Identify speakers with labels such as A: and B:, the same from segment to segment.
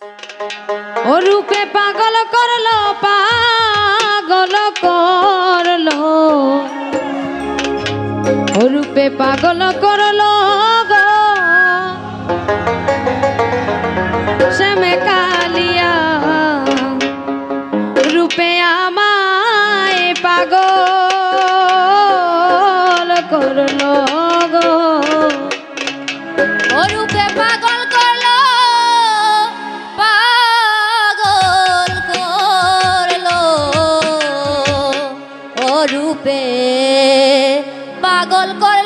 A: ও রূপে পাগল করল পাগল করল। ও রূপে পাগল করল পাগল করে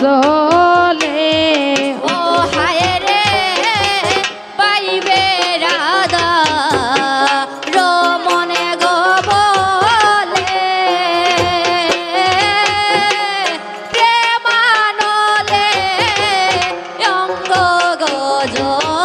A: জলে।
B: ও হায় রে
A: পাইবে রাধা রমনে গবলে প্রেমানলে অঙ্গ গজল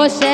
A: ও শ্যামে